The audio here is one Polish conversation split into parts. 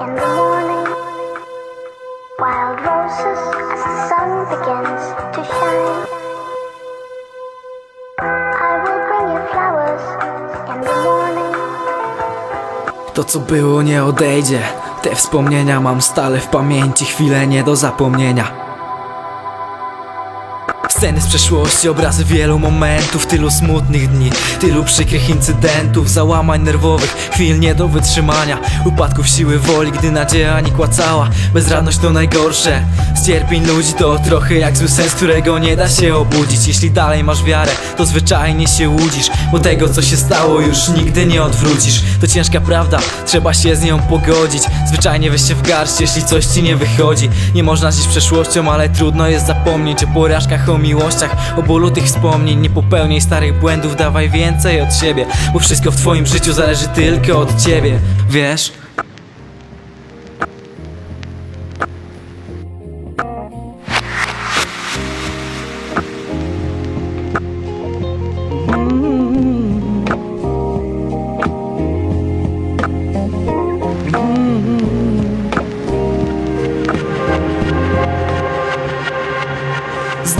in the morning. Wild roses as the sun begins to shine. I will bring you flowers in the morning. To co było nie odejdzie Te wspomnienia mam stale w pamięci Chwile nie do zapomnienia Sceny z przeszłości, obrazy wielu momentów Tylu smutnych dni, tylu przykrych incydentów Załamań nerwowych, chwil nie do wytrzymania Upadków siły woli, gdy nadzieja nikła cała Bezradność to najgorsze. Z cierpień ludzi to trochę jak zły sen, z którego nie da się obudzić. Jeśli dalej masz wiarę, to zwyczajnie się łudzisz Bo tego co się stało już nigdy nie odwrócisz. To ciężka prawda, trzeba się z nią pogodzić. Zwyczajnie weź się w garść, jeśli coś ci nie wychodzi. Nie można żyć przeszłością, ale trudno jest zapomnieć O porażkach, o miłościach, o bólu tych wspomnień Nie popełniaj starych błędów, dawaj więcej od siebie Bo wszystko w twoim życiu zależy tylko od ciebie Wiesz?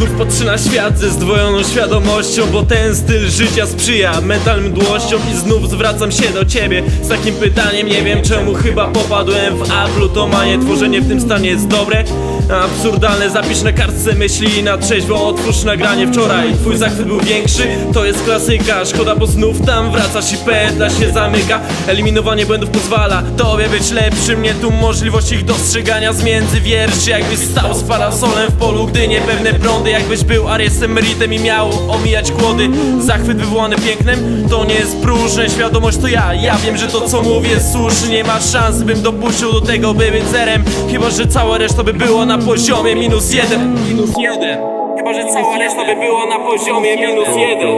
Znów patrzę na świat ze zdwojoną świadomością Bo ten styl życia sprzyja mentalnym mdłościom I znów zwracam się do ciebie z takim pytaniem. Nie wiem czemu chyba popadłem w aplutomanie Tworzenie w tym stanie jest dobre. Absurdalne, zapisz na kartce myśli na trzeźwo otwórz nagranie. Wczoraj Twój zachwyt był większy, to jest klasyka. Szkoda, bo znów tam wracasz i pętla się zamyka. Eliminowanie błędów pozwala tobie być lepszym. Nie tu możliwość ich dostrzegania. Z między wierszy Jakbyś stał z parasolem w polu, gdy niepewne prądy Jakbyś był Ariesem Meritem i miał omijać kłody Zachwyt wywołany pięknem, to nie jest próżne. Świadomość to ja, ja wiem, że to co mówię jest słuszne Nie ma szans, bym dopuścił do tego, by być zerem. Chyba, że cała reszta by było na poziomie minus jeden. Minus jeden. Chyba, że cała reszta by było na poziomie minus jeden.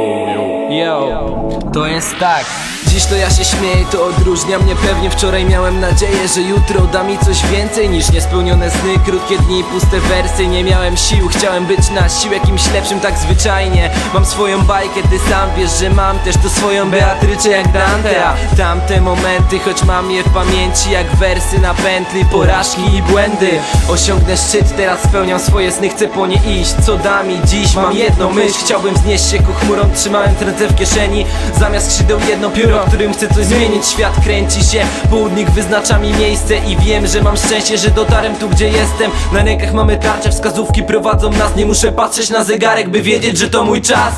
Yo, to jest tak Dziś to ja się śmieję, to odróżnia mnie. Pewnie Wczoraj miałem nadzieję, że jutro da mi coś więcej Niż niespełnione sny, krótkie dni puste wersy Nie miałem sił, chciałem być na sił jakimś lepszym tak zwyczajnie. Mam swoją bajkę, ty sam wiesz, że mam też to swoją Beatrycze jak Dante. A tamte momenty, choć mam je w pamięci Jak wersy na pętli, porażki i błędy. Osiągnę szczyt, teraz spełniam swoje sny, chcę po nie iść. Co da mi dziś? Mam jedną myśl, chciałbym znieść się ku chmurom. Trzymałem ręce w kieszeni, zamiast skrzydeł jedno pióro Którym chcę coś zmienić, świat kręci się. Południk wyznacza mi miejsce i wiem, że mam szczęście, że dotarłem tu gdzie jestem. Na rękach mamy tarcze, wskazówki prowadzą nas. Nie muszę patrzeć na zegarek, by wiedzieć, że to mój czas